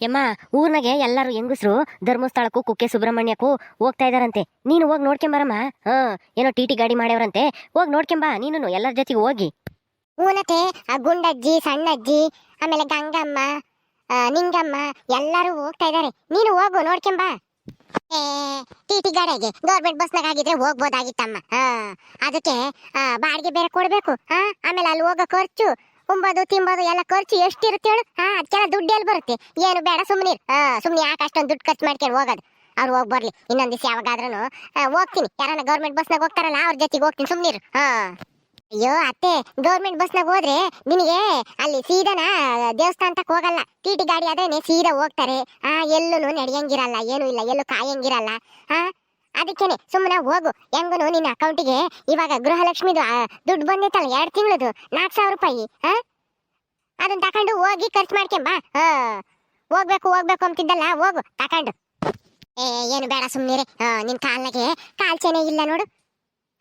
ಯಮ್ಮ, ಊರ್ನಾಗೆ ಎಲ್ಲಾರು ಹೆಂಗಸ್ರು, ಧರ್ಮಸ್ಥಳಕ್ಕೂ, ಕುಕ್ಕೆ ಸುಬ್ರಹ್ಮಣ್ಯಕ್ಕೂ ಹೋಗ್ತಾ ಇದಾರಂತೆ. ನೀನು ಹೋಗಿ ನೋಡ್ಕೊಂಬರಮ್ಮ ಹ, ಏನೋ ಟಿ ಟಿ ಗಾಡಿ ಮಾಡ್ಯವರಂತೆ. ಹೋಗಿ ನೋಡ್ಕೊಂಬಾ ನೀನು ಎಲ್ಲರ ಜೊತೆಗೆ ಹೋಗಿ. ಊನತೆ ಆ ಗುಂಡಜ್ಜಿ, ಸಣ್ಣಜ್ಜಿ, ಆಮೇಲೆ ಗಂಗಮ್ಮ ನಿಂಗಮ್ಮ, ಎಲ್ಲರೂ ಹೋಗ್ತಾ ಇದಾರೆ. ನೀನು ಹೋಗು ನೋಡ್ಕೊಂಬಾ ಏ, ಟಿ ಟಿ ಗಾಡಿಗೆ ಗೌರ್ಮೆಂಟ್ ಬಸ್ನಾಗ ಆಗಿದ್ರೆ ಹೋಗ್ಬೋದಾಗಿತ್ತಮ್ಮ. ಅದಕ್ಕೆ ಬಾಡಿಗೆ ಬೇರೆ ಕೊಡ್ಬೇಕು. ಹಾ, ಆಮೇಲೆ ಅಲ್ಲಿ ಹೋಗೋ ಖರ್ಚು. ಉಂಬೋದು ತಿಂಬದು ಎಲ್ಲ ಖರ್ಚು ಎಷ್ಟಿರುತ್ತೆ ಹೇಳು? ಹಾ, ಅದಕ್ಕೆಲ್ಲ ದುಡ್ಡು ಎಲ್ಲಿ ಬರುತ್ತೆ? ಏನು ಬೇಡ ಸುಮ್ಮನೆ ಹಾ ಸುಮ್ಮನೆ ಯಾಕೆ ಅಷ್ಟೊಂದು ದುಡ್ಡು ಖರ್ಚು ಮಾಡ್ಕೊಂಡು ಹೋಗೋದು? ಅವ್ರು ಹೋಗಿ ಬರ್ಲಿ. ಇನ್ನೊಂದು ದಿವಸ ಯಾವಾಗಾದ್ರೂ ಹೋಗ್ತೀನಿ. ಯಾರನ್ನ ಗೌರ್ಮೆಂಟ್ ಬಸ್ನಾಗ ಹೋಗ್ತಾರಲ್ಲ, ಅವ್ರ ಜೊತೆಗೆ ಹೋಗ್ತೀನಿ ಸುಮ್ಮನಿರು ಹಾ. ಅಯ್ಯೋ, ಅತ್ತೆ ಗೌರ್ಮೆಂಟ್ ಬಸ್ನಾಗ ಹೋದ್ರೆ ನಿನಗೆ ಅಲ್ಲಿ ಸೀದಾನ ದೇವಸ್ಥಾನ ತಕ್ಕ ಹೋಗಲ್ಲ. ಟಿ ಟಿ ಗಾಡಿ ಆದ್ರೆ ಸೀದಾ ಹೋಗ್ತಾರೆ. ಹಾ ಎಲ್ಲೂ ನಡೆಯಂಗಿರಲ್ಲ, ಏನು ಇಲ್ಲ, ಎಲ್ಲೂ ಕಾಯಂಗಿರಲ್ಲ. ಆ ಅದಕ್ಕೇನೆ ಸುಮ್ಮನೆ ಹೋಗು. ಹೆಂಗನು ನಿನ್ನ ಅಕೌಂಟಿಗೆ ಇವಾಗ ಗೃಹಲಕ್ಷ್ಮಿದು ದುಡ್ಡು ಬಂದೈತಲ್ಲ, ಎರಡು ತಿಂಗಳದು. ನಾಲ್ಕು ಸಾವಿರ ರೂಪಾಯಿ, ಹಾ? ಅದನ್ನ ತಕೊಂಡು ಹೋಗಿ ಖರ್ಚು ಮಾಡ್ಕೊಂಬಾ ಹಾ. ಹೋಗ್ಬೇಕು ಹೋಗ್ಬೇಕು ಅಂತಿದ್ದಲ್ಲ, ಹೋಗು, ತಕೊಂಡು. ಏ, ಏನು ಬೇಡ ಸುಮ್ಮನೆ ನಿನ್ ಕಾಲ್ನಾಗೆ ಕಾಲ್ಚೆನೆ ಇಲ್ಲ ನೋಡು.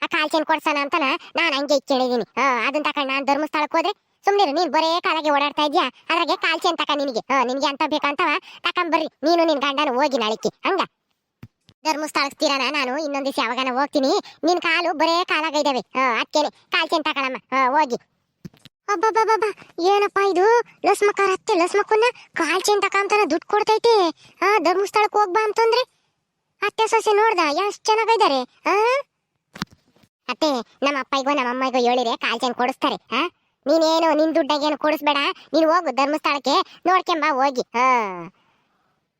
ಆ ಕಾಲ್ಚೆನ್ ಕೊಡ್ಸೋಣ ಅಂತ ನಾನು ಹಂಗೆ ಇಚ್ಕೊಂಡಿದೀನಿ ಹಾ ಅದನ್ನ ತಕೊಂಡು ನಾನು ಧರ್ಮಸ್ಥಳಕ್ಕೆ ಹೋದ್ರೆ ಸುಮ್ಮನೆ ನೀನ್ ಬರೇ ಕಾಲಾಗೆ ಓಡಾಡ್ತಾ ಇದ್ಯಾ? ಅದ್ರಾಗೆ ಕಾಲ್ಚೆನ್ ತಕ ನಿನಗೆ. ಹಾ, ನಿನ್ಗೆ ಅಂತ ಬೇಕಂತವ ತಕೊಂಬರ್ರಿ. ನೀನು ನಿನ್ ಗಂಡನ ಹೋಗಿ ನಾಳಿಕೆ. ಹಂಗ? ಧರ್ಮಸ್ಥಳಕ್ಕೆ ಸ್ಥಿರನ ನಾನು, ಇನ್ನೊಂದು ದಿವಸ ಯಾವಾಗನ ಹೋಗ್ತೀನಿ. ನಿನ್ ಕಾಲು ಬರೇ ಕಾಲಾಗ ಇದಾವೆ ಕಾಲು ಚೆಂದ ತಗೊಳಮ್ಮ. ಹೋಗಿ. ಅಬ್ಬಬ್ಬಬ್ಬ ಏನಪ್ಪ ಇದು? ಲಸ್ಮಕಾರ ಅತ್ತೆ ಲಸ್ಮಕ್ಕನ್ನ ಕಾಲ್ಚೆನ್ ತಕಂತಾನ ದುಡ್ಡು ಕೊಡ್ತೈತೆ. ಹಾ, ಧರ್ಮಸ್ಥಳಕ್ಕೆ ಹೋಗ್ಬಾ ಅಂತಂದ್ರೆ? ಅತ್ತೆ ಸೊಸೆ ನೋಡ್ದ, ಎಷ್ಟ್ ಚೆನ್ನಾಗಿದ್ದಾರೆ ಇದಾರೆ ಅತ್ತೆ, ನಮ್ಮ ಅಪ್ಪಯ್ಯಗೋ ನಮ್ಮ ಅಮ್ಮಗೂ ಹೇಳಿದ್ರೆ ಕಾಲ್ ಕಾಲ್ಚೆನ್ ಕೊಡಿಸ್ತಾರೆ, ಹಾ? ನೀನೇನು, ನಿನ್ ದುಡ್ಡಾಗೇನು ಕೊಡಿಸ್ಬೇಡ? ನೀನು ಹೋಗು ಧರ್ಮಸ್ಥಳಕ್ಕೆ, ನೋಡ್ಕೊಂಬಾ, ಹೋಗಿ, ಹಾ?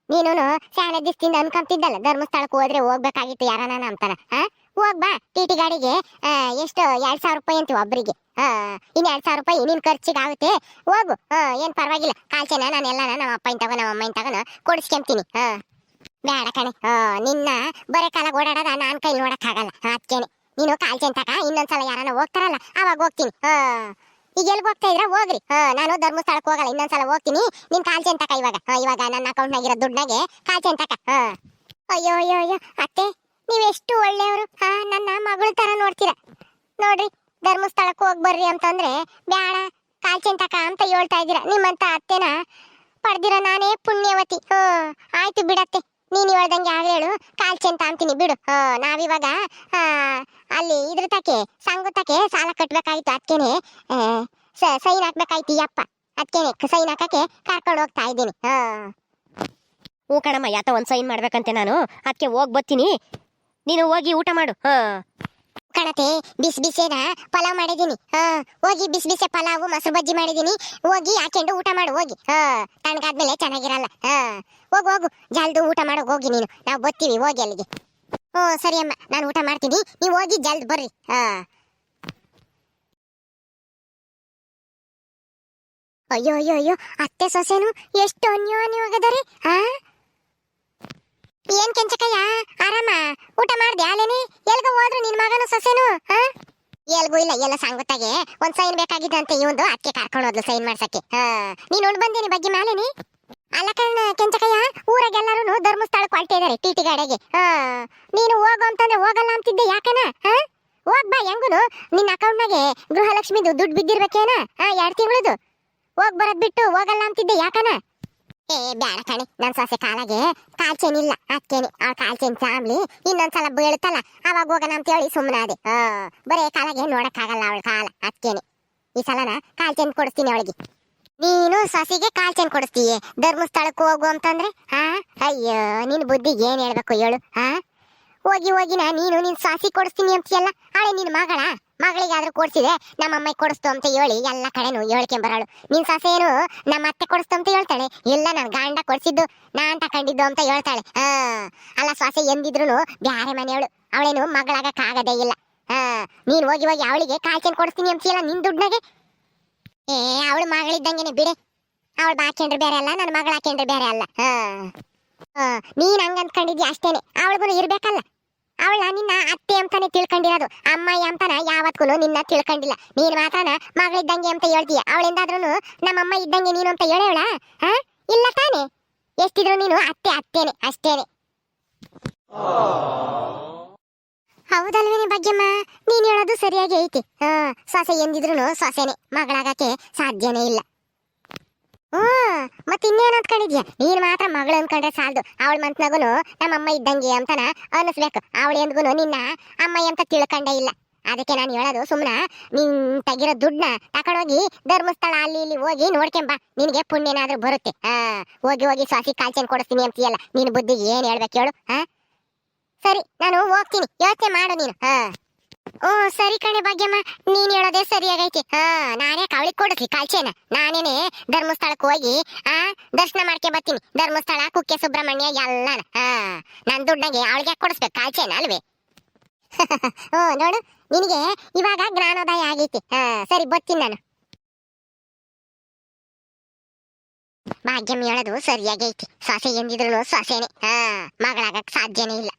ನೀನು ಶಾಲೆ ದಿಸ್ತಿಂದ ಅನ್ಕೊಂತಿದ್ದಲ್ಲ, ಧರ್ಮಸ್ಥಳಕ್ಕೆ ಹೋದ್ರೆ ಹೋಗ್ಬೇಕಾಗಿತ್ತು ಯಾರನ ಅಂತಾನ ಹೋಗ್ ಹೋಗ್ಬಾ ಟಿ ಟಿ ಗಾಡಿಗೆ ಎಷ್ಟು, ಎರಡ್ ಸಾವಿರ ರೂಪಾಯಿ ಅಂತೀವಿ ಒಬ್ಬರಿಗೆ ಹಾ ಇನ್ ಎರಡ್ ಸಾವಿರ ರೂಪಾಯಿ ನಿನ್ ಖರ್ಚಿಗೆ ಆಗುತ್ತೆ, ಹೋಗು ಏನ್ ಪರವಾಗಿಲ್ಲ ಕಾಲ್ಚೆನ ನಾನು ಎಲ್ಲ ನಮ್ಮ ಅಪ್ಪ ತಗೋ ನಮ್ಮ ಅಮ್ಮ ತಗೋನ ಕೊಡಿಸ್ಕೊಂತೀನಿ ಬೇಡ ಕಣೆ ನಿನ್ನ ಬರೇ ಕಾಲ ಓಡಾಡೋದ ನಾನ್ ಕೈ ನೋಡಕ್ ಆಗಲ್ಲ ಅದಕ್ಕೇನೆ ನೀನು ಕಾಲ್ಚೆನ್ ತಕ ಇನ್ನೊಂದ್ಸಲ ಯಾರನ್ನ ಹೋಗ್ತಾರಲ್ಲ, ಅವಾಗ ಹೋಗ್ತೀನಿ ಹಾ ಈಗ ಎಲ್ಲಿ ಹೋಗ್ತಾ ಇದ್ರ? ಹೋಗ್ರಿ. ನಾನು ಧರ್ಮಸ್ಥಳಕ್ಕೆ ಹೋಗಲ್ಲ. ಇನ್ನೊಂದ್ಸಲ ಹೋಗ್ತೀನಿ. ನಿನ್ ಕಾಲ್ಚೆನ್ ತಕ ಇವಾಗ. ಇವಾಗ ನನ್ನ ಅಕೌಂಟ್ನಾಗಿರೋ ದುಡ್ಡಾಗೆ ಕಾಲ್ಚೆನ್ ತಕ. ಹಾ. ಅಯ್ಯೋ ಅಯ್ಯೋ ಅಯ್ಯೋ, ಅತ್ತೆ ನೀವೆಷ್ಟು ಒಳ್ಳೆಯವರು? ಹಾ, ನನ್ನ ಮಗಳ ತರ ನೋಡ್ತೀರ. ನೋಡ್ರಿ ಧರ್ಮಸ್ಥಳಕ್ಕೆ ಹೋಗಿ ಬರ್ರಿ ಅಂತಂದ್ರೆ ಬ್ಯಾಡ ಕಾಲ್ಚೆನ್ ತಕ ಅಂತ ಹೇಳ್ತಾ ಇದ್ದೀರಾ. ನಿಮ್ಮಂತ ಅತ್ತೆನ ಪಡ್ದಿರ ನಾನೇ ಪುಣ್ಯವತಿ. ಹ, ಆಯ್ತು ಬಿಡತ್ತೆ. ನೀನು ಹೇಳ್ದಂಗೆ ಯಾರು ಹೇಳು. ಕಾಲ್ಚೆನ್ ಅಂತೀನಿ ಬಿಡು. ನಾವಿವಾಗ ಅಲ್ಲಿ ಇದ್ರ ತಕೆ ಸಂಘ ತಕೆ ಸಾಲ ಕಟ್ಬೇಕಾಯ್ತು ಅದಕ್ಕೇನೆ ಸೈನ್ ಹಾಕ್ಬೇಕಾಯ್ತು ಯಪ್ಪ ಅಪ್ಪ. ಅದಕ್ಕೇನೆ ಸೈನ್ ಹಾಕಕ್ಕೆ ಕರ್ಕೊಂಡು ಹೋಗ್ತಾ ಇದ್ದೀನಿ. ಹಾ. ಹ್ಞೂ ಕಣಮ್ಮ, ಯಾತ ಒಂದು ಸೈನ್ ಮಾಡ್ಬೇಕಂತೆ ನಾನು. ಅದಕ್ಕೆ ಹೋಗಿ ಬರ್ತೀನಿ. ನೀನು ಹೋಗಿ ಊಟ ಮಾಡು. ಹಾ. ಕಣತೆ, ಬಿಸಿ ಬಿಸಿನ? ಪಲಾವ್ ಮಾಡಿದೀನಿ ಹಾ, ಹೋಗಿ ಬಿಸಿ ಬಿಸಿ ಪಲಾವ್, ಮೊಸರು ಬಜ್ಜಿ ಮಾಡಿದೀನಿ ಹೋಗಿ ಹಾಕೊಂಡು ಊಟ ಮಾಡು, ಹೋಗಿ. ಹಾ, ತಣ್ಣಗಾದ್ಮೇಲೆ ಚೆನ್ನಾಗಿರಲ್ಲ. ಹಾ, ಹೋಗು ಹೋಗು. ಜಲ್ದು ಊಟ ಮಾಡೋ, ಹೋಗಿ ನೀನು. ನಾವು ಬರ್ತೀವಿ, ಹೋಗಿ ಅಲ್ಲಿಗೆ. ಓ ಸರಿ ಅಮ್ಮ, ನಾನು ಊಟ ಮಾಡ್ತೀನಿ. ನೀವು ಹೋಗಿ ಜಲ್ದ್ ಬರ್ರಿ. ಹಾ. ಅಯ್ಯೋ ಅಯ್ಯೋ ಅಯ್ಯೋ, ಅತ್ತೆ ಸೊಸೆನು, ಎಷ್ಟು ಅನ್ಯೋನ್ಯವಾಗದಾರೆ ಹಾ? ಏನ್ ಕೆಂಚಕಯ್ಯ, ಆರಾಮ? ಊಟ ಮಾಡ್ದೆ? ನಿನ್ ಸೊಸೆನು ಎಲ್ಗೂ ಇಲ್ಲ, ಎಲ್ಲ ಸಂಗುತ್ತಾಗೆ ಒಂದ್ ಸೈನ್ ಬೇಕಾಗಿದ್ದಂತೆ ಇವಂದು ಅದಕ್ಕೆ ಕರ್ಕೊಂಡು ಹೋದ್ಲು ಸೈನ್ ಮಾಡ್ಸಕ್ಕೆ. ಹಾ ನೀನ್ ಉಂಡ್ ಬಂದೇನಿ ಬಗ್ಗೆ ಮೇಲೆ ಅಲ್ಲ ಕಣ್ಣ, ಕೆಂಚಕಯ್ಯ ಊರಾಗೆಲ್ಲರೂ ಧರ್ಮಸ್ಥಳ ಕ್ವಾಲಿಟಿ ಇದಾರೆ ಟಿ ಟಿ ಗಾಡಿಗೆ ಹಾ ನೀನು ಹೋಗು ಅಂತಂದ್ರೆ ಹೋಗಲ್ಲ ಅಂತಿದ್ದೆ ಯಾಕನ? ಹೋಗ್ ಬಾ ಹೆಂಗುನು, ನಿನ್ನ ಅಕೌಂಟ್ನಾಗೆ ಗೃಹಲಕ್ಷ್ಮಿದು ದುಡ್ಡು ಬಿದ್ದಿರ್ಬೇಕೇನ? ಹಾ ಎರಡ್ ತಿಂಗಳದು? ಹೋಗ್ ಬರೋದ್ ಬಿಟ್ಟು ಹೋಗಲ್ಲ ಅಂತಿದ್ದೆ ಯಾಕನ? ಏ ಬ್ಯಾಡ ಕಣೆ. ನನ್ ಸೊಸೆ ಕಾಲಾಗೆ ಕಾಲ್ಚೇನ್ ಇಲ್ಲ. ಅಕ್ಕೇನೆ ಆ ಕಾಲ್ಚೇನ್ ಚಾಮ್ಲಿ ಇನ್ನೊಂದ್ಸಲ ಬೀಳುತ್ತಲ್ಲ ಅವಾಗ ಹೋಗೋಣ ಅಂತ ಹೇಳಿ ಸುಮ್ಮನೆ ಅದೇ ಆ, ಬರೇ ಕಾಲಾಗೆ ನೋಡಕ್ಕಾಗಲ್ಲ ಅವಳ ಕಾಲ. ಅಕ್ಕೇನೆ ಈ ಸಲನ ಕಾಲ್ಚೇನ್ ಕೊಡಿಸ್ತೀನಿ ಅವಳಿಗೆ. ನೀನು ಸೊಸೆಗೆ ಕಾಲ್ಚೇನ್ ಕೊಡಿಸ್ತೀಯ? ಧರ್ಮಸ್ಥಳಕ್ಕೆ ಹೋಗು ಅಂತಂದ್ರೆ? ಹಾ? ಅಯ್ಯೋ ನಿನ್ ಬುದ್ಧಿಗೆ ಏನ್ ಹೇಳ್ಬೇಕು ಹೇಳು ಹಾ? ಹೋಗಿ ಹೋಗಿನ ನೀನು ನಿನ್ ಸಾಸಿ ಕೊಡಿಸ್ತೀನಿ ಅಂತೀಯಲ್ಲ ಅವಳೆ ನಿನ್ ಮಗಳ? ಮಗಳಿಗಾದ್ರೂ ಕೊಡ್ಸಿದೆ ನಮ್ಮ ಅಮ್ಮ ಕೊಡಿಸ್ತು ಅಂತ ಹೇಳಿ ಎಲ್ಲ ಕಡೆನು ಹೇಳ್ಕೊಂಬರಾಳು ನಿನ್ ಸೊಸೆನು ನಮ್ಮ ಅತ್ತೆ ಕೊಡಿಸ್ತು ಅಂತ ಹೇಳ್ತಾಳೆ. ಇಲ್ಲ ನನ್ ಗಂಡ ಕೊಡ್ಸಿದ್ದು ನಾನ್ ತಕೊಂಡಿದ್ದು ಅಂತ ಹೇಳ್ತಾಳೆ. ಆ ಅಲ್ಲ ಸೊಸೆ ಎಂದಿದ್ರು ಬ್ಯಾರೆ ಮನೆಯವಳು. ಅವಳೇನು ಮಗಳಾಗಕ್ ಆಗದೇ ಇಲ್ಲ. ಹ, ನೀನ್ ಹೋಗಿ ಹೋಗಿ ಅವಳಿಗೆ ಕಾಲ್ಚೆನ್ ಕೊಡಿಸ್ತೀನಿ ಅಂತೀಯಲ್ಲ ನಿನ್ ದುಡ್ಡಾಗೆ ಏ, ಅವಳು ಮಗಳಿದ್ದಂಗೆನೆ ಬಿಡೆ. ಅವಳು ಬಾಕೆಂಡ್ರೆ ಬೇರೆ ಅಲ್ಲ, ನನ್ನ ಮಗಳ ಹಾಕೆಂಡ್ರೆ ಬೇರೆ ಅಲ್ಲ. ಹ ನೀನ್ ಹಂಗ ಅಂದ್ಕೊಂಡಿದ್ಯಾ ಅಷ್ಟೇನೆ. ಅವಳಿಗೂ ಇರ್ಬೇಕಲ್ಲ. ಅವಳ ನಿನ್ನ ಅತ್ತೆ ಅಂತಾನೆ ತಿಳ್ಕೊಂಡಿರೋದು ಅಮ್ಮ ಅಂತಾನ ಯಾವತ್ತೂ ನಿನ್ನ ತಿಳ್ಕೊಂಡಿಲ್ಲ. ನೀನ್ ಮಾತಾನ ಮಗಳಿದ್ದಂಗೆ ಅಂತ ಹೇಳ್ತೀಯ. ಅವಳಿಂದಾದ್ರೂ ನಮ್ಮಮ್ಮ ಇದ್ದಂಗೆ ನೀನು ಅಂತ ಹೇಳೇವಳ ಹಾ? ಇಲ್ಲ ತಾನೆ. ಎಷ್ಟಿದ್ರು ನೀನು ಅತ್ತೆ, ಅತ್ತೇನೆ, ಅಷ್ಟೇನೆ. ಹೌದಲ್ವೇನೆ ಭಾಗ್ಯಮ್ಮ? ನೀನ್ ಹೇಳೋದು ಸರಿಯಾಗಿ ಐತಿ. ಹಾ, ಸೊಸೆ ಎಂದಿದ್ರು ಸೊಸೆನೆ. ಮಗಳಾಗಕ್ಕೆ ಸಾಧ್ಯನೇ ಇಲ್ಲ. ಹ್ಮ್, ಮತ್ತೆ ಇನ್ನೇನ್ ಅಂದ್ಕೊಂಡಿದ್ಯಾ ನೀನ್ ಮಾತ್ರ ಮಗಳು ಅನ್ಕೊಂಡ್ರೆ ಸಾಲದು. ಅವಳ ನಮ್ಮ ಅಮ್ಮ ಇದ್ದಂಗೆ ಅಂತನ ಅನ್ನಿಸ್ಬೇಕು. ಅವಳ ಎಂದ್ಗುನು ನಿನ್ನ ಅಮ್ಮ ಅಂತ ತಿಳ್ಕೊಂಡೇ ಇಲ್ಲ. ಅದಕ್ಕೆ ನಾನು ಹೇಳೋದು, ಸುಮ್ನ ನೀನ್ ತೆಗಿರೋ ದುಡ್ಡನ್ನ ತಕೊಂಡೋಗಿ ಧರ್ಮಸ್ಥಳ ಅಲ್ಲಿ ಇಲ್ಲಿ ಹೋಗಿ ನೋಡ್ಕೊಂಬ ನಿನಗೆ ಪುಣ್ಯ ಏನಾದ್ರೂ ಬರುತ್ತೆ. ಆ, ಹೋಗಿ ಹೋಗಿ ಸ್ವಾಸಿ ಕಾಲ್ಚೆನ್ ಕೊಡಿಸ್ತೀನಿ ಅಂತೀಯಲ್ಲ. ನಿನ್ ಬುದ್ಧಿಗೆ ಏನ್ ಹೇಳ್ಬೇಕು ಹೇಳು, ಹಾ? ಸರಿ, ನಾನು ಹೋಗ್ತೀನಿ. ಯೋಚನೆ ಮಾಡು ನೀನು, ಹಾ. ಓ, ಸರಿ ಕಣೆ ಭಾಗ್ಯಮ್ಮ. ನೀನ್ ಹೇಳೋದೇ ಸರಿಯಾಗೈತಿ. ಹಾ, ನಾನೇ ಕಾವಳಿ ಕೊಡ್ರಿ ಕಾಲ್ಚೇನ. ನಾನೇನೆ ಧರ್ಮಸ್ಥಳಕ್ಕೆ ಹೋಗಿ, ಆ, ದರ್ಶನ ಮಾಡ್ಕೆ ಬರ್ತೀನಿ. ಧರ್ಮಸ್ಥಳ, ಕುಕ್ಕೆ ಸುಬ್ರಹ್ಮಣ್ಯ, ಎಲ್ಲಾನ. ಹಾ, ನನ್ ದುಡ್ಡಂಗೆ ಅವಳಿಗೆ ಕೊಡಿಸ್ಬೇಕು, ಕಾಲ್ಚೇನ ಅಲ್ವೇ? ಓ, ನೋಡು, ನಿನಗೆ ಇವಾಗ ಜ್ಞಾನೋದಯ ಆಗೈತಿ. ಹಾ, ಸರಿ, ಬರ್ತೀನಿ ನಾನು. ಭಾಗ್ಯಮ್ಮ ಹೇಳೋದು ಸರಿಯಾಗೈತಿ. ಸೊಸೆ ಎಂದಿದ್ರು ಸೊಸೆನೆ. ಹಾ, ಮಗಳಾಗಕ್ ಸಾಧ್ಯನೇ ಇಲ್ಲ.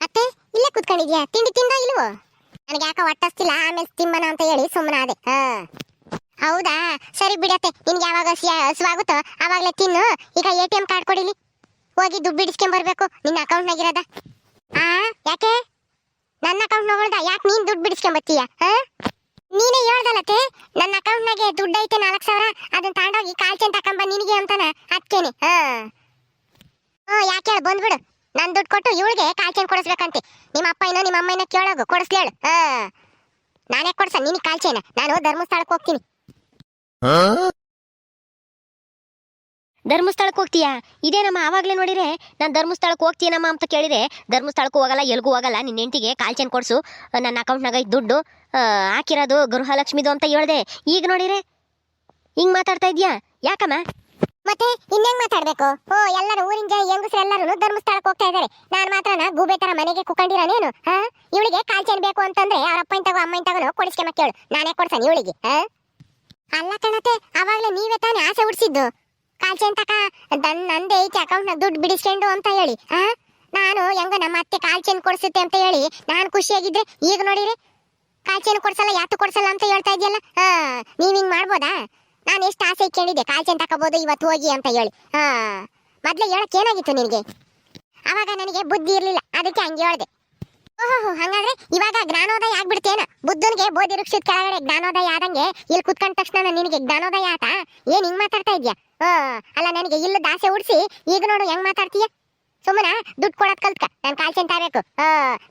ಅತ್ತೆ, ಇಲ್ಲೇ ಕುತ್ಕೊಂಡಿದ್ಯಾ? ತಿಂಡಿ ತಿಂದ ಇಲ್ವೋ? ನನಗೆ ಯಾಕ ಹೊಟ್ಟಸ್ತಿಲ್ಲ ಆಮೇಲೆ ತಿಮ್ಮನ ಅಂತ ಹೇಳಿ ಸುಮ್ಮನಾದೆ ಹಾ. ಹೌದಾ? ಸರಿ ಬಿಡತ್ತೆ ನಿನ್ಗೆ ಯಾವಾಗ ಹಸಿ- ಹಸುವಾಗುತ್ತೋ ಆವಾಗಲೇ ತಿನ್ನು. ಈಗ ಎ ಟಿ ಎಂ ಕಾರ್ಡ್ ಕೊಡಿಲಿ. ಹೋಗಿ ದುಡ್ಡು ಬಿಡಿಸ್ಕೊಂಡ್ ಬರ್ಬೇಕು. ನಿನ್ನ ಅಕೌಂಟ್ನಾಗಿರೋದ ಆ, ಯಾಕೆ? ನನ್ನ ಅಕೌಂಟ್ ನೋಡ್ದ, ಯಾಕೆ ನೀನು ದುಡ್ಡು ಬಿಡಿಸ್ಕೊಂಡ್ ಬರ್ತೀಯ? ಹಾ? ನೀನೇ ಹೇಳ್ದಲ್ಲತ್ತೆ ನನ್ನ ಅಕೌಂಟ್ನಾಗೆ ದುಡ್ಡು ಐತೆ ನಾಲ್ಕು ಸಾವಿರ ಅದನ್ನ ತಗೊಂಡೋಗಿ ಕಾಲ್ಚೆನ್ ತಕೊಂಬ ನಿನಗೆ ಅಂತಾನ ಅದಕ್ಕೇನೆ ಹಾ. ಹ್ಞೂ ಯಾಕೆ ಬಂದು ಬಂದ್ಬಿಡು. ನಾನು ದುಡ್ಡು ಕೊಟ್ಟು ಇವಳಿಗೆ ಕಾಲ್ಚೆನ್ ಕೊಡಿಸ್ಬೇಕಂತೆ. ನಿಮ್ಮ ಅಪ್ಪ ಇನ್ನೂ ನಿಮ್ಮ ಅಮ್ಮನ ಕೇಳೋಗು ಕೊಡಿಸ್ಲೇಳು ಹಾ. ನಾನೇ ಕೊಡ್ಸ ನಿನಗೆ ಕಾಲ್ಚೆನ ನಾನು ಧರ್ಮಸ್ಥಳಕ್ಕೆ ಹೋಗ್ತೀನಿ. ಧರ್ಮಸ್ಥಳಕ್ಕೆ ಹೋಗ್ತೀಯಾ? ಇದೇನಮ್ಮ ಆವಾಗಲೇ ನೋಡಿದ್ರೆ ನಾನು ಧರ್ಮಸ್ಥಳಕ್ಕೆ ಹೋಗ್ತೀನಮ್ಮ ಅಂತ ಕೇಳಿದೆ. ಧರ್ಮಸ್ಥಳಕ್ಕೂ ಹೋಗಲ್ಲ ಎಲ್ಗೂ ಹೋಗಲ್ಲ. ನಿನ್ನ ಹೆಂಡತಿಗೆ ಕಾಲ್ಚೆನ್ ಕೊಡ್ಸು. ನನ್ನ ಅಕೌಂಟ್ನಾಗ ದುಡ್ಡು. ಹಾಕಿರೋದು ಗೃಹಲಕ್ಷ್ಮಿದು ಅಂತ ಹೇಳ್ದೆ. ಈಗ ನೋಡಿರೆ ಹಿಂಗೆ ಮಾತಾಡ್ತಾ ಇದೆಯಾ? ಯಾಕಮ್ಮ? ಮತ್ತೆ ಇನ್ನೇನ್ ಮಾತಾಡ್ಬೇಕು? ಓ, ಎಲ್ಲರೂ ಜನ ಹೆಂಗಸರು ಎಲ್ಲರೂ ಧರ್ಮಸ್ಥಳಕ್ಕೆ ಹೋಗ್ತಾ ಇದಾರೆ ನಾನು ಮಾತ್ರನ ಗೂಬೆ ತರ ಮನೆಗೆ ಕುಕೊಂಡಿರೋನೇನು ಹಾ? ಇವಳಿಗೆ ಕಾಲ್ಚೆನ್ ಬೇಕು ಅಂತಂದ್ರೆ ಅವ್ರ ಅಪ್ಪ ಇಂತಾಗೋ ಅಮ್ಮ ಇಂತಾಗೋ ಕೊಡಿಸ್ಕೊಂಬ ಕೇಳು. ನಾನೇ ಕೊಡ್ಸಾನೆ ಇವಳಿಗೆ, ಹಾ? ಅಲ್ಲ ಕಣತೆ, ಅವಾಗಲೇ ನೀವೇ ತಾನೇ ಆಸೆ ಹುಡ್ಸಿದ್ದು ಕಾಲ್ಚೆನ್ ತಕ ನಂದೇ ಐತೆ ಅಕೌಂಟ್ನಾಗ ದುಡ್ಡು ಬಿಡಿಸ್ಕೊಂಡು ಅಂತ ಹೇಳಿ, ಹಾ? ನಾನು ಹೆಂಗ ನಮ್ಮ ಅತ್ತೆ ಕಾಲ್ಚೆನ್ ಕೊಡ್ಸುತ್ತೆ ಅಂತ ಹೇಳಿ ನಾನು ಖುಷಿಯಾಗಿದ್ದೆ ಈಗ ನೋಡಿರಿ. ಕಾಲ್ಚೆನ್ ಕೊಡ್ಸಲ್ಲ ಯಾತು ಕೊಡ್ಸಲ್ಲ ಅಂತ ಹೇಳ್ತಾ ಇದೆಯಲ್ಲ, ಹಾ? ನೀವ್ ಹಿಂಗ್ ಮಾಡ್ಬೋದಾ? ನಾನು ಎಷ್ಟು ಆಸೆ ಇಟ್ಕೊಂಡಿದ್ದೆ ಕಾಲ್ಚೆನ್ ತಕೋಬಹುದು ಇವತ್ತು ಹೋಗಿ ಅಂತ ಹೇಳಿ. ಹಾ, ಮೊದ್ಲು ಹೇಳಕ್ ಏನಾಗಿತ್ತು ನಿನಗೆ? ಅವಾಗ ನನಗೆ ಬುದ್ಧಿ ಇರಲಿಲ್ಲ, ಅದಕ್ಕೆ ಹಂಗೆ ಹೇಳ್ದೆ. ಓಹೋ ಹಂಗಾದ್ರೆ ಇವಾಗ ಜ್ಞಾನೋದಯ ಆಗ್ಬಿಡ್ತೇನ? ಬುದ್ಧನಿಗೆ ಬೋಧಿ ವೃಕ್ಷದ ಕೆಳಗಡೆ ಜ್ಞಾನೋದಯ ಆದಂಗೆ, ಇಲ್ಲಿ ಕುತ್ಕೊಂಡ ತಕ್ಷಣ ನಿನಗೆ ಜ್ಞಾನೋದಯ ಆತ? ಏನ್ ಹಿಂಗ್ ಮಾತಾಡ್ತಾ ಇದ್ಯಾ? ಅಲ್ಲ, ನನಗೆ ಇಲ್ಲ ದಾಸೆ ಉಡ್ಸಿ, ಈಗ ನೋಡು, ಹೆಂಗ್ ಮಾತಾಡ್ತೀಯ? ಸುಮ್ಮನ ದುಡ್ಡು ಕೊಡೋದ್ ಕಲ್ತ್ಕ. ನಾನು ಕಾಲ್ಚೆನ್ ತರಬೇಕು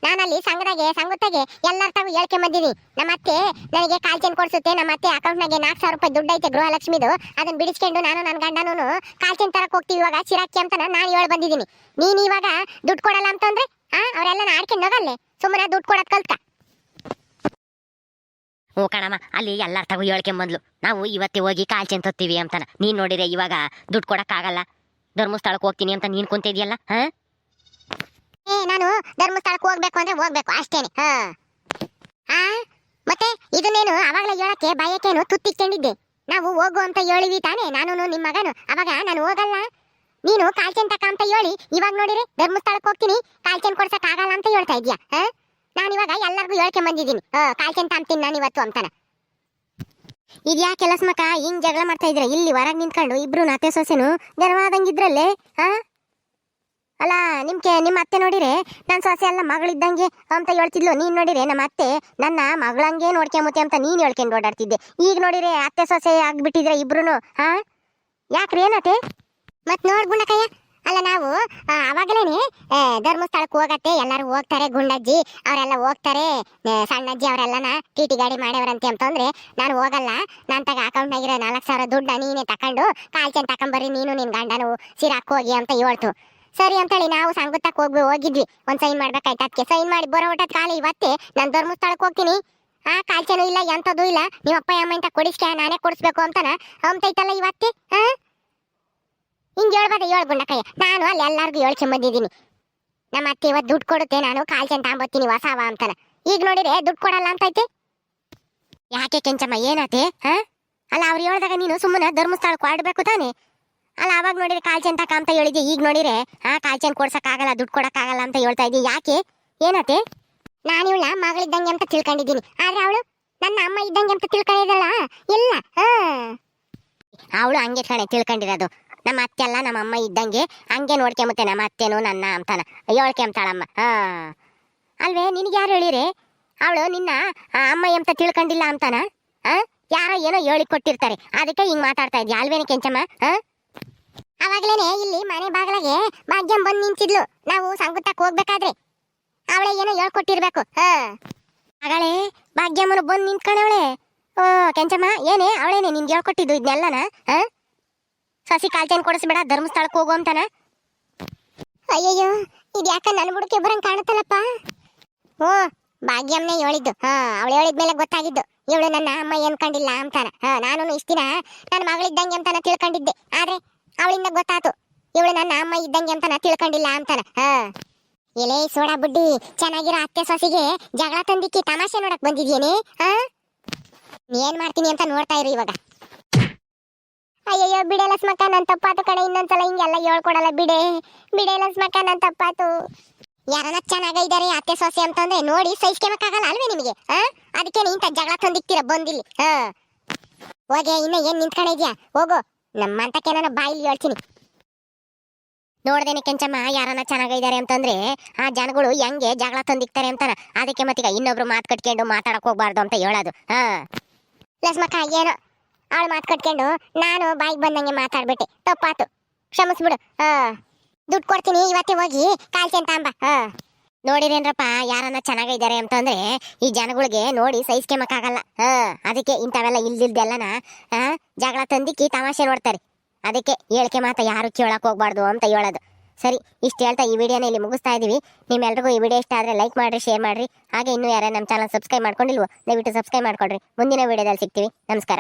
ನಾನಲ್ಲಿ ಸಂಘದಾಗೆ ಸಂಗುತ್ತಾಗೆ ಎಲ್ಲರ ತಾವು ಹೇಳ್ಕೆ ಬಂದಿನಿ. ನಮ್ಮ ಅತ್ತೆ ನನಗೆ ಕಾಲ್ಚೆನ್ ಕೊಡ್ಸುತ್ತೆ. ನಮ್ಮ ಅತ್ತೆ ಅಕೌಂಟ್ನಾಗೆ ನಾಲ್ಕು ಸಾವಿರ ರೂಪಾಯಿ ದುಡ್ಡು ಐತೆ ಗೃಹಲಕ್ಷ್ಮಿದು. ಅದನ್ನ ಬಿಡಿಸ್ಕೊಂಡು ನಾನು ನನ್ನ ಗಂಡನೂ ಕಾಲ್ಚೆನ್ ತರಕ್ ಹೋಗ್ತೀವಿ ಇವಾಗ ಚಿರಾಕಿ ಅಂತ ನಾನು ಹೇಳಿ ಬಂದಿದ್ದೀನಿ ನೀನು ಇವಾಗ ದುಡ್ಡು ಕೊಡಲ್ಲ ಅಂತಂದ್ರೆ, ಆ ಅವರೆಲ್ಲ ಆಡ್ಕೊಂಡು ಹೋಗಲ್ಲೇ. ಸುಮ್ಮನೆ ದುಡ್ಡು ಕೊಡೋದ್ ಕಲ್ತ್ಕ. ಓ ಕಣಮ್ಮ, ಅಲ್ಲಿ ಎಲ್ಲರ ತಗೋ ಹೇಳ್ಕೊಂಬಂದ್ಲು ನಾವು ಇವತ್ತೇ ಹೋಗಿ ಕಾಲ್ಚೆನ್ ತತ್ತೀವಿ ಅಂತಾನ. ನೀನು ನೋಡಿದ್ರೆ ಇವಾಗ ದುಡ್ಡು ಕೊಡಕ್ಕಾಗಲ್ಲ. ಧರ್ಮಸ್ಥಳಕ್ಕೆ ಹೋಗ್ತೀನಿ ಅಂತ ನೀನ್ ಕುಂತಿದ್ಯಲ್ಲ, ಹಾ? ನಾನು ಧರ್ಮಸ್ಥಳಕ್ಕೆ ಹೋಗ್ಬೇಕು ಅಂದ್ರೆ ಹೋಗ್ಬೇಕು, ಅಷ್ಟೇನೆ, ಹಾ. ಆ, ಮತ್ತೆ ಇದನ್ನೇನು ಅವಾಗಲೇ ಹೇಳಕ್ಕೆ ಬಯಕೇನು ತುತ್ತಿಕೊಂಡಿದ್ದೆ ನಾವು ಹೋಗು ಅಂತ ಹೇಳಿವಿ ತಾನೇ ನಾನು ನಿಮ್ಮ ಮಗನು, ಅವಾಗ ನಾನು ಹೋಗಲ್ಲ. ನೀನು ಕಾಲ್ಚೆನ್ ತಕ ಅಂತ ಹೇಳಿ, ಇವಾಗ ನೋಡಿರಿ, ಧರ್ಮಸ್ಥಳಕ್ಕೆ ಹೋಗ್ತೀನಿ, ಕಾಲ್ಚೆನ್ ಕೊಡ್ಸಕ್ ಆಗಲ್ಲ ಅಂತ ಹೇಳ್ತಾ ಇದ್ಯಾ ನಾನು ಇವಾಗ ಎಲ್ಲರಿಗೂ ಹೇಳ್ಕೊಂಡ್ ಬಂದಿದ್ದೀನಿ ಹಾ, ಕಾಲ್ಚೆನ್ ನಾನು ಇವತ್ತು ಅಂತಾನ. ಇದ್ಯಾ ಯಾಕೆ ಮಕ? ಹಿಂಗ್ ಜಗಳ ಮಾಡ್ತಾ ಇದ್ರೆ ಇಲ್ಲಿ ಹೊರಗೆ ನಿಂತ್ಕೊಂಡು ಇಬ್ರು ನಾತೆ ಸೊಸೆನು ನೆರವಾದಂಗಿದ್ರಲ್ಲೇ ಹಾ ಅಲ್ಲ ನಿಮ್ಗೆ ನಿಮ್ಮ ಅತ್ತೆ ನೋಡಿರೆ? ನನ್ನ ಸೊಸೆ ಎಲ್ಲ ಮಗಳಿದ್ದಂಗೆ ಅಂತ ಹೇಳ್ತಿದ್ಲು. ನೀನ್ ನೋಡಿರೆ ನಮ್ಮ ಅತ್ತೆ? ನನ್ನ ಮಗಳಂಗೆ ನೋಡ್ಕೊಂಬತ್ತೆ ಅಂತ ನೀನ್ ಹೇಳ್ಕೊಂಡು ಓಡಾಡ್ತಿದ್ದೆ. ಈಗ ನೋಡಿರೆ ಅತ್ತೆ ಸೊಸೆ ಆಗ್ಬಿಟ್ಟಿದ್ರೆ ಇಬ್ರು ಹಾ ಯಾಕ್ರಿ ಏನತ್ತೆ ಮತ್ ನೋಡ್ ಗುಂಡಕಯ್ಯ ಅಲ್ಲ ನಾವು ಆ, ಧರ್ಮಸ್ಥಳಕ್ಕೆ ಹೋಗತ್ತೆ, ಎಲ್ಲರೂ ಹೋಗ್ತಾರೆ, ಗುಂಡಜ್ಜಿ ಅವರೆಲ್ಲ ಹೋಗ್ತಾರೆ ಸಣ್ಣಜ್ಜಿ ಅವರೆಲ್ಲನ ಟಿ ಟಿ ಗಾಡಿ ಮಾಡ್ಯವ್ರಂತೆ ಅಂತಂದ್ರೆ ನಾನು ಹೋಗಲ್ಲ. ನಾನ್ ತಗ ಅಕೌಂಟ್ನಾಗಿರೋ ನಾಲ್ಕು ಸಾವಿರ ದುಡ್ಡ ನೀನೇ ತಕೊಂಡು ಕಾಲ್ಚೆನ್ ತಕೊಂಬರ್ರಿ, ನೀನು ನಿನ್ ಗಂಡನು ಸಿರಾಕ್ ಹೋಗಿ ಅಂತ ಹೇಳ್ತು. ಸರಿ ಅಂತೇಳಿ, ನಾವು ಸಂಗುತ್ತಕ್ಕೆ ಹೋಗಿ ಹೋಗಿದ್ವಿ. ಒಂದ್ ಸೈನ್ ಮಾಡ್ಬೇಕಾಯ್ತು ಸೈನ್ ಮಾಡಿ ಬರೋ ಊಟದ ಕಾಲ ಇವತ್ತೆ ನಾನು ಧರ್ಮಸ್ಥಳಕ್ಕೆ ಹೋಗ್ತೀನಿ. ಆ ಕಾಲ್ಚೆನೂ ಇಲ್ಲ ಎಂಥದ್ದು ಇಲ್ಲ. ನಿಮ್ಮ ಅಪ್ಪ, ಅಮ್ಮ ಅಂತ ಕೊಡಿಸ್ಕೆ, ನಾನೇ ಕೊಡಿಸ್ಬೇಕು ಅಂತಾನ? ಅಂತೈತಲ್ಲ ಇವತ್ತೇ ಹಿಂಗೆ ಹೇಳ್ಬಾರ್ದು, ಹೇಳ್ ಕೈ ನಾನು ಅಲ್ಲಿ ಎಲ್ಲಾರ್ಗು ಹೇಳ್ಕೊಂಬಂದಿದ್ದೀನಿ. ನಮ್ಮ ಅತ್ತೆ ಇವತ್ತು ದುಡ್ಡು ಕೊಡುತ್ತೆ, ನಾನು ಕಾಲ್ ಕಾಲ್ಚೆನ್ ತಾಂಬತ್ತೀನಿ ಹೊಸವ ಅಂತಾನ. ಈಗ ನೋಡಿರಿ ದುಡ್ಡು ಕೊಡಲ್ಲ ಅಂತೈತೆ ಯಾಕೆ ಕೆಂಚಮ್ಮ ಏನಾತೆ ಹಾ? ಅಲ್ಲ, ಅವ್ರು ಹೇಳ್ದಾಗ ನೀನು ಸುಮ್ಮನೆ ಧರ್ಮಸ್ಥಳಕ್ಕೆ ಆಡ್ಬೇಕು ತಾನೆ? ಅಲ್ಲ, ಅವಾಗ ನೋಡಿದ್ರೆ ಕಾಲ್ ತಕ ಅಂತ ಹೇಳಿದ್ದೆ ಈಗ ನೋಡಿರೆ ಹಾ ಕಾಲ್ಚೆನ್ ಕೊಡ್ಸಕ್ ಆಗಲ್ಲ ದುಡ್ಡು ಕೊಡೋಕ್ಕಾಗಲ್ಲ ಅಂತ ಹೇಳ್ತಾ ಇದ್ದಿ ಯಾಕೆ? ಏನತ್ತೆ? ನಾನು ಇವಳ ಮಗಳಿದ್ದಂಗೆ ಅಂತ ತಿಳ್ಕೊಂಡಿದ್ದೀನಿ. ಆದ್ರೆ ಅವಳು ನನ್ನ ಅಮ್ಮ ಇದ್ದಂಗೆ ಅಂತ ತಿಳ್ಕೊಂಡಿದ್ದಲ್ಲ? ಇಲ್ಲ, ಹಾ. ಅವಳು ಹಂಗೆ ಕಣೆ, ತಿಳ್ಕೊಂಡಿರೋದು. ನಮ್ಮ ಅತ್ತೆ ಅಲ್ಲ ನಮ್ಮ ಅಮ್ಮ ಇದ್ದಂಗೆ ಹಂಗೆ ನೋಡ್ಕೊಂಬತ್ತೆ, ನಮ್ಮ ಅತ್ತೆನು ನನ್ನ ಅಂತಾನ. ಹೇಳ್ಕೊಂತಾಳಮ್ಮ ಹಾ. ಅಲ್ವೇ, ನಿನಗೆ ಯಾರು ಹೇಳಿರಿ? ಅವಳು ನಿನ್ನ ಅಮ್ಮ ಎಂತ ತಿಳ್ಕೊಂಡಿಲ್ಲ ಅಂತಾನ? ಆ ಯಾರೋ ಏನೋ ಹೇಳಿ ಕೊಟ್ಟಿರ್ತಾರೆ. ಅದಕ್ಕೆ ಹಿಂಗ್ ಮಾತಾಡ್ತಾ ಇದ್ಯಾ? ಅಲ್ವೇನೆ ಕೆಂಚಮ್ಮ? ಆ? ಅವಾಗ್ಲೇನೆ ಇಲ್ಲಿ ಮನೆ ಬಾಗಿಲಿಗೆ ಭಾಗ್ಯಂ ಬಂದು ನಿಂತಿದ್ಲು. ನಾವು ಸಂಗುತ್ತಕ್ಕೆ ಹೋಗ್ಬೇಕಾದ್ರೆ ಅವಳೆ ಏನೋ ಹೇಳ್ಕೊಟ್ಟಿರ್ಬೇಕು. ಹಾ. ಆಗಳೇ ಭಾಗ್ಯಮ್ಮನು ಬಂದು ನಿಂತ್ಕೊಂಡವಳೆ ಓ, ಕೆಂಚಮ್ಮ, ಏನೇ, ಅವಳೇನೆ ನಿನ್ಗೆ ಹೇಳ್ಕೊಟ್ಟಿದ್ದು ಇದನ್ನೆಲ್ಲನ ಆ ಸಸಿ ಕಾಲ್ಚೇನ್ ಕೊಡಿಸ್ಬೇಡ, ಧರ್ಮಸ್ಥಳಕ್ಕೆ ಹೋಗು ಅಂತಾನ. ಅಯ್ಯಯ್ಯೋ ಇದು ಯಾಕ ನನ್ ಬುಡಕ್ಕೆ ಬರಂಗ್ ಕಾಣುತ್ತಲ್ಲಪ್ಪ? ಓ ಭಾಗ್ಯಮ್ಮನೆ ಹೇಳಿದ್ದು. ಹಾ, ಅವಳು ಹೇಳಿದ ಮೇಲೆ ಗೊತ್ತಾಗಿದ್ದು. ಇವಳು ನನ್ನ ಅಮ್ಮ ಏನ್ಕೊಂಡಿಲ್ಲ ಅಂತಾನ. ಹಾ ನಾನು ಇಷ್ಟ ದಿನ ನನ್ನ ಮಗಳಿದ್ದಂಗೆ ಅಂತಾನ ತಿಳ್ಕೊಂಡಿದ್ದೆ. ಆದ್ರೆ ಅವಳಿಂದ ಗೊತ್ತಾತು. ಇವಳು ನನ್ನ ಅಮ್ಮ ಇದ್ದಂಗೆ ಅಂತಾನ ತಿಳ್ಕೊಂಡಿಲ್ಲ ಅಂತಾನ. ಹಾ. ಎಲೆ ಸೋಡಾ ಬುಡ್ಡಿ, ಚೆನ್ನಾಗಿರೋ ಅತ್ತೆ ಸೊಸಿಗೆ ಜಗಳ ತಂದಿಕ್ಕಿ ತಮಾಷೆ ನೋಡಕ್ ಬಂದಿದ್ಯೇನೆ? ಹಾ? ಏನ್ ಮಾಡ್ತೀನಿ ಅಂತ ನೋಡ್ತಾ ಇರು ಇವಾಗ. ಅಯ್ಯಯ್ಯೋ, ಬಿಡೆ ಮಕ್ಕ ನನ್ನ ತಪ್ಪಾತು ಕಡೆ ಇನ್ನೊಂದ್ಸಲ ಹಿಂಗೆಲ್ಲ ಹೇಳ್ಕೊಡಲ್ಲ, ಬಿಡೆ. ಬಿಡೆ ಮಕ್ಕ ನನ್ನ ತಪ್ಪಾತು. ಯಾರನ್ನ ಚೆನ್ನಾಗಿದ್ದಾರೆ ಅತ್ತೆ ಸೊಸೆ ಅಂತಂದ್ರೆ ನೋಡಿ, ಸಹಿಸ್ಕೋಬೇಕಾಗಲ್ಲ ಅಲ್ವೇ ನಿಮಗೆ, ಆ? ಅದಕ್ಕೆ ಇಂಥ ಜಗಳ ತಂದಿಕ್ತೀರ, ಬಂದಿಲ್ಲಿ, ಹಾ? ಹೋಗೆ, ಇನ್ನ ಏನ್ ನಿಂತ್ಕೊಂಡಿದ್ಯಾ ಹೋಗು. ನಮ್ಮಂತಕ್ಕೆ ನಾನು ಬಾಯಿಲಿ ಹೇಳ್ತೀನಿ. ನೋಡ್ದೇನೆ ಕೆಂಚಮ್ಮ ಯಾರನ್ನ ಚೆನ್ನಾಗಿದ್ದಾರೆ ಅಂತಂದ್ರೆ, ಆ ಜನಗಳು ಹೆಂಗೆ ಜಗಳ ತಂದಿಕ್ತಾರೆ ಅಂತಾರ. ಅದಕ್ಕೆ ಮತ್ತೀಗ ಇನ್ನೊಬ್ರು ಮಾತು ಕಟ್ಕೊಂಡು ಮಾತಾಡಕ್ ಹೋಗ್ಬಾರ್ದು ಅಂತ ಹೇಳೋದು, ಹಾ? ಲಸ್ಮಕ್ಕ, ಏನೋ? ಅವಳು ಮಾತು ಕಟ್ಕೊಂಡು ನಾನು ಬಾಯಿಗೆ ಬಂದಂಗೆ ಮಾತಾಡ್ಬಿಟ್ಟೆ. ತಪ್ಪಾತು. ಕ್ಷಮಿಸ್ಬಿಡು. ಹಾ. ದುಡ್ಡು ಕೊಡ್ತೀನಿ, ಇವತ್ತೇ ಹೋಗಿ ಕಾಲ್ಸೇನ್ ತಾಂಬ ಹಾ. ನೋಡಿರೇನ್ರಪ್ಪ, ಯಾರನ್ನ ಚೆನ್ನಾಗಿದ್ದಾರೆ ಅಂತಂದ್ರೆ ಈ ಜನಗಳಿಗೆ ನೋಡಿ ಸಹಿಸ್ಕೆಮಕ್ಕಾಗಲ್ಲ ಹಾ. ಅದಕ್ಕೆ ಇಂಥವೆಲ್ಲ ಇಲ್ದಿಲ್ದೆಲ್ಲನ ಜಗಳ ತಂದಿಕ್ಕಿ ತಮಾಷೆ ನೋಡ್ತಾರೆ. ಅದಕ್ಕೆ ಹೇಳಿಕೆ ಮಾತ ಯಾರು ಕೇಳಕ್ ಹೋಗ್ಬಾರ್ದು ಅಂತ ಹೇಳೋದು. ಸರಿ, ಇಷ್ಟು ಹೇಳ್ತಾ ಈ ವಿಡಿಯೋನ ಇಲ್ಲಿ ಮುಗಿಸ್ತಾ ಇದೀವಿ. ನಿಮ್ಮೆಲ್ರಿಗೂ ಈ ವಿಡಿಯೋ ಇಷ್ಟ ಆದ್ರೆ ಲೈಕ್ ಮಾಡ್ರಿ, ಶೇರ್ ಮಾಡ್ರಿ. ಹಾಗೆ ಇನ್ನೂ ಯಾರೇ ನಮ್ಮ ಚಾನಲ್ ಸಬ್ಸ್ಕ್ರೈಬ್ ಮಾಡ್ಕೊಂಡಿಲ್ವೋ, ದಯವಿಟ್ಟು ಸಬ್ಸ್ಕ್ರೈಬ್ ಮಾಡ್ಕೊಳ್ರಿ. ಮುಂದಿನ ವಿಡಿಯೋದಲ್ಲಿ ಸಿಗ್ತೀವಿ. ನಮಸ್ಕಾರ.